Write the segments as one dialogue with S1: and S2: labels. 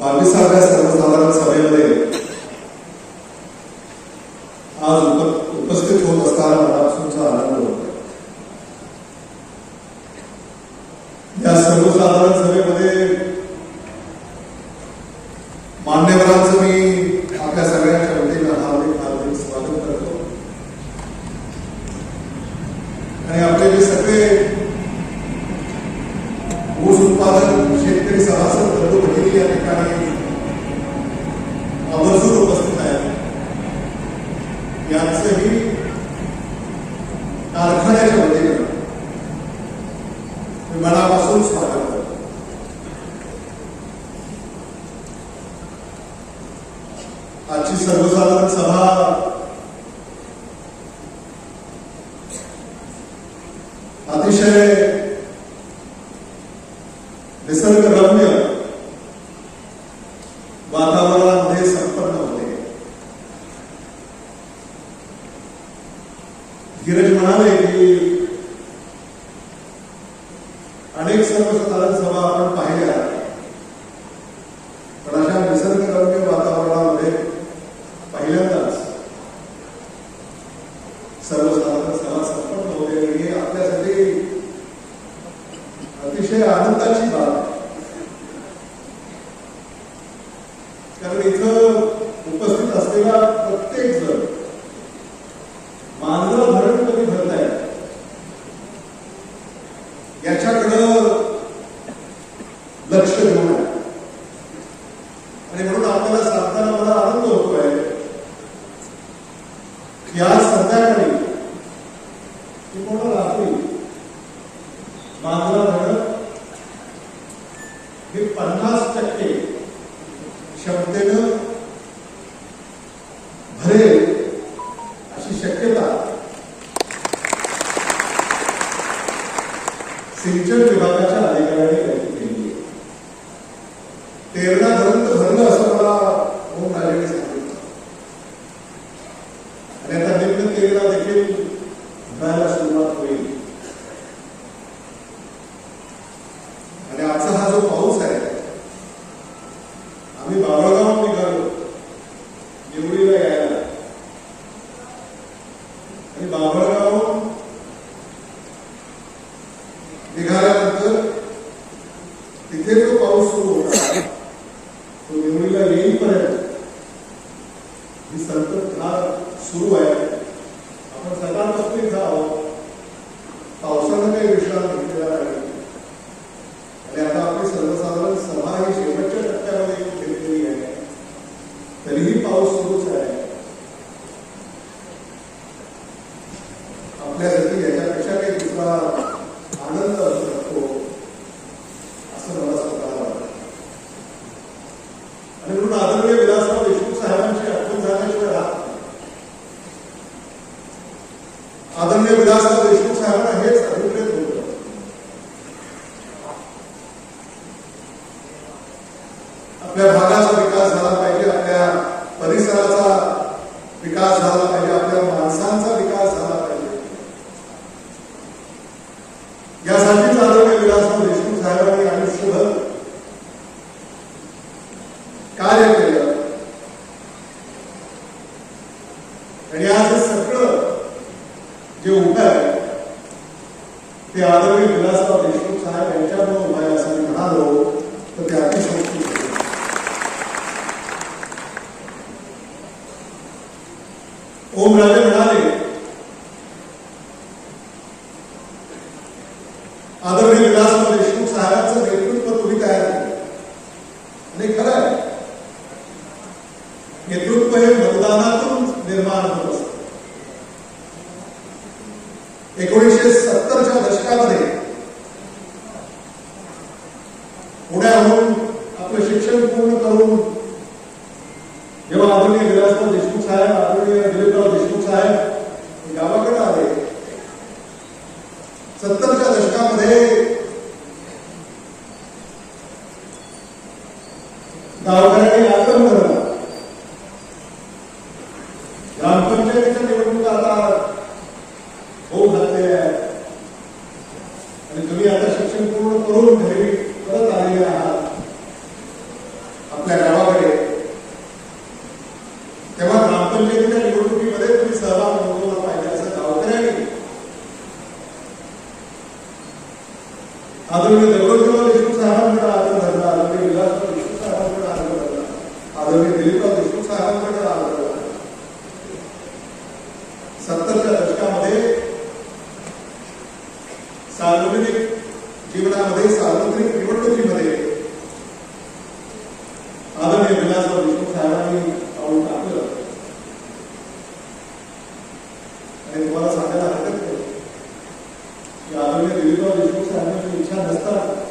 S1: बावीसाव्या सर्वसाधारण सभेमध्ये आज उपस्थित होत असताना मनापासूनचा आनंद होतो. या सर्वसाधारण कारखान्याच्या वतीनं विमानापासून आपल्यासाठी याच्यापेक्षा काही दुसरा आनंद असतो. कार्य केलं. आणि आज सगळं जे उभं आहे ते आदरणीय विलासराव एकोणीसशे सत्तरच्या दशकामध्ये पुण्याहून आपलं शिक्षण पूर्ण आणि तुम्हाला सांगायला हरकत नाही. की आदरणीय देवीराव देशमुख साहेबांची इच्छा नसताना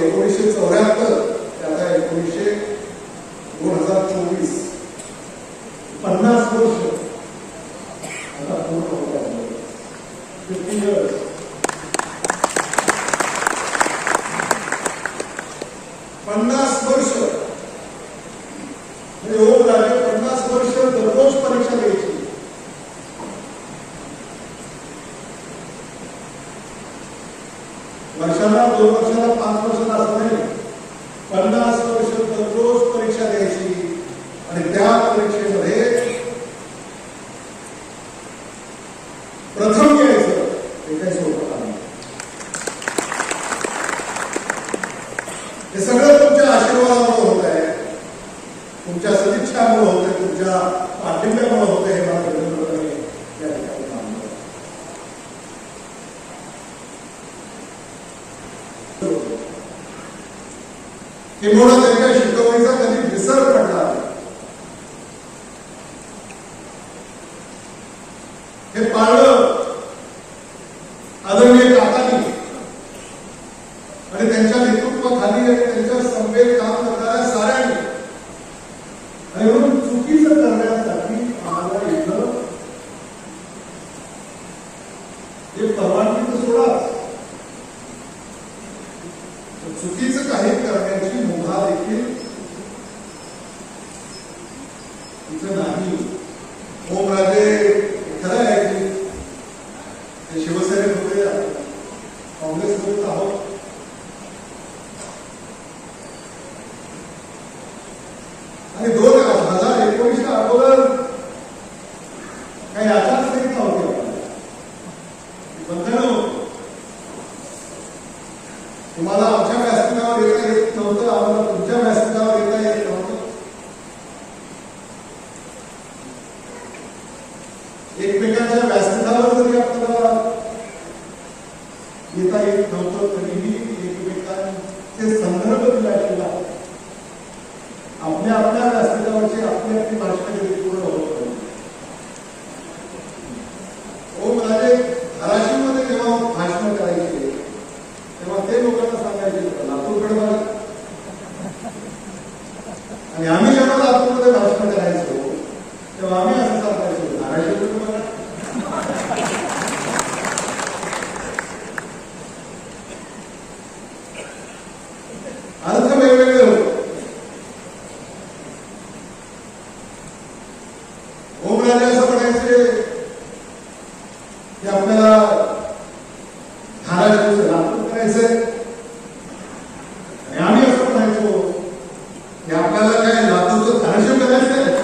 S1: एकोणीसशे चौऱ्याहत्तर घडवले जातात आणि त्यांच्या नेतृत्वाखाली आणि त्यांच्या संवेद काम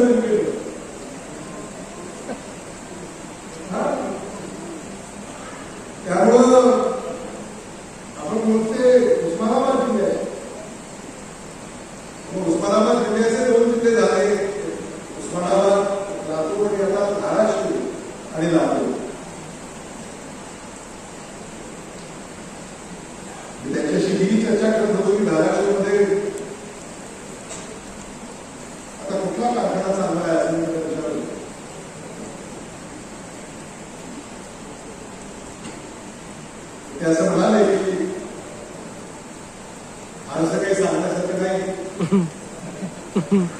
S1: sangue ते असं म्हणाले की असं काही सांगण्यासारखं नाही.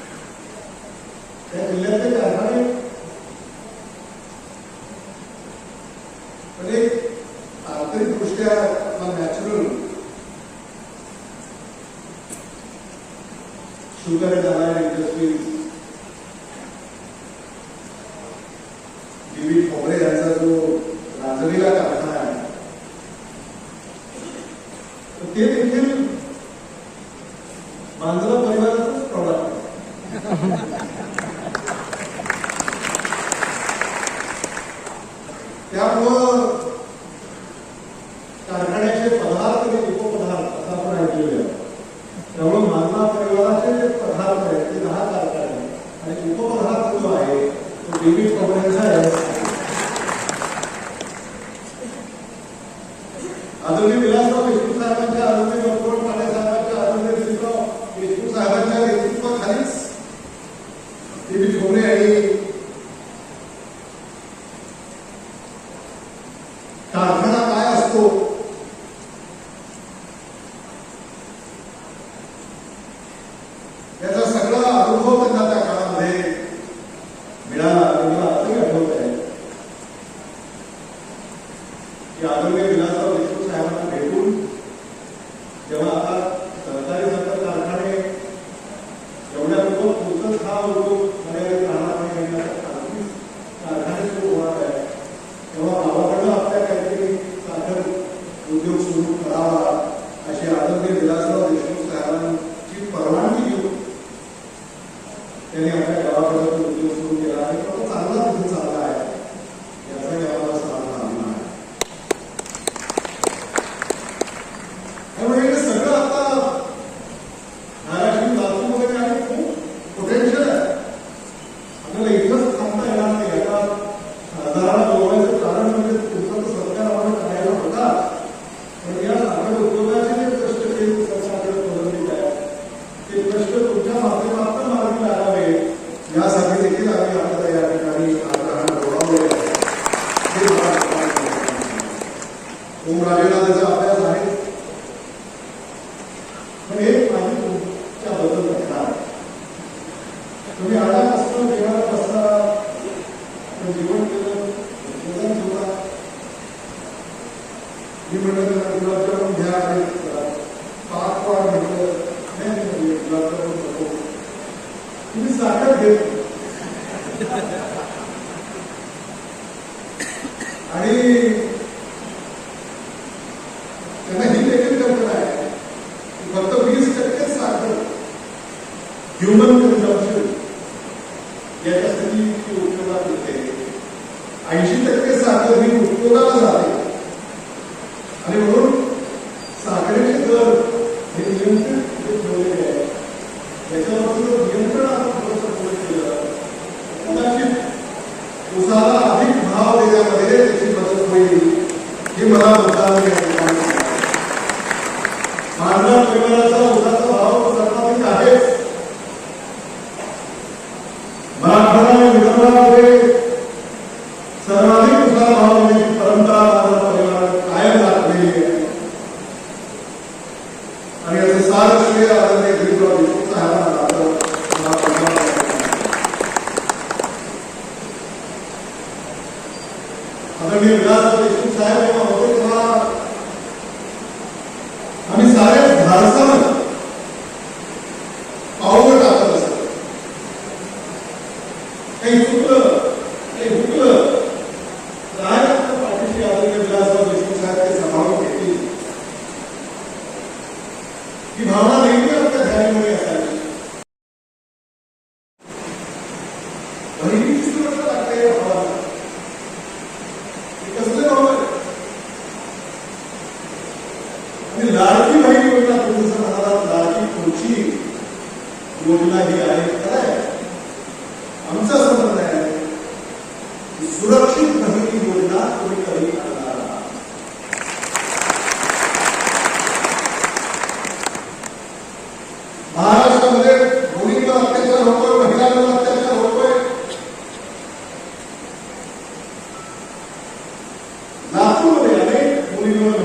S1: Tá vendo as maior 那天 un rayo de la human consumption याच्यासाठी उपयोगात होते ऐंशी टक्के साखर ही उपयोगाला झाली Thank you.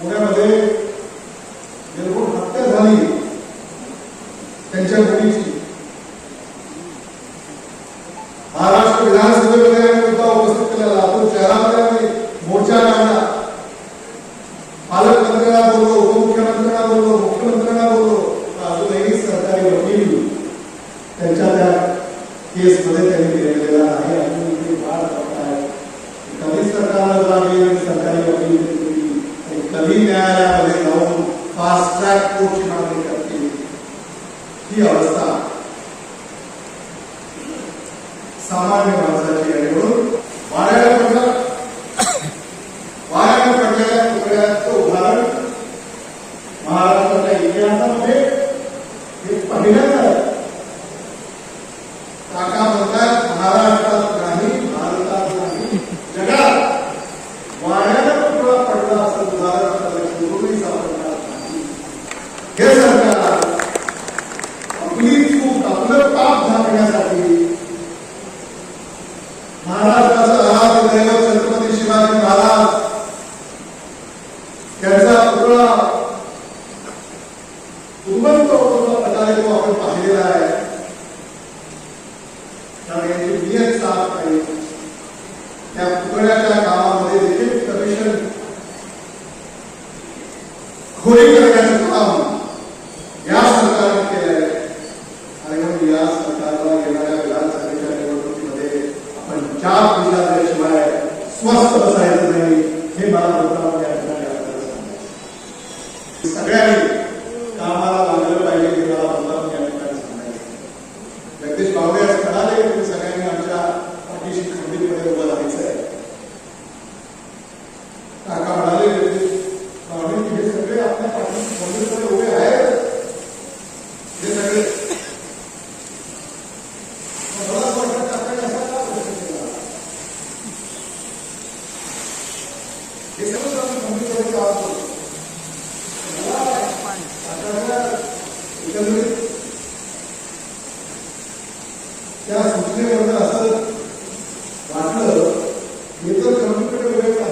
S1: पुण्यामध्ये निर्गुण हत्या झाली त्यांच्या मुलीची ही अवस्था सामान्य माणसाची आहे म्हणून no creo que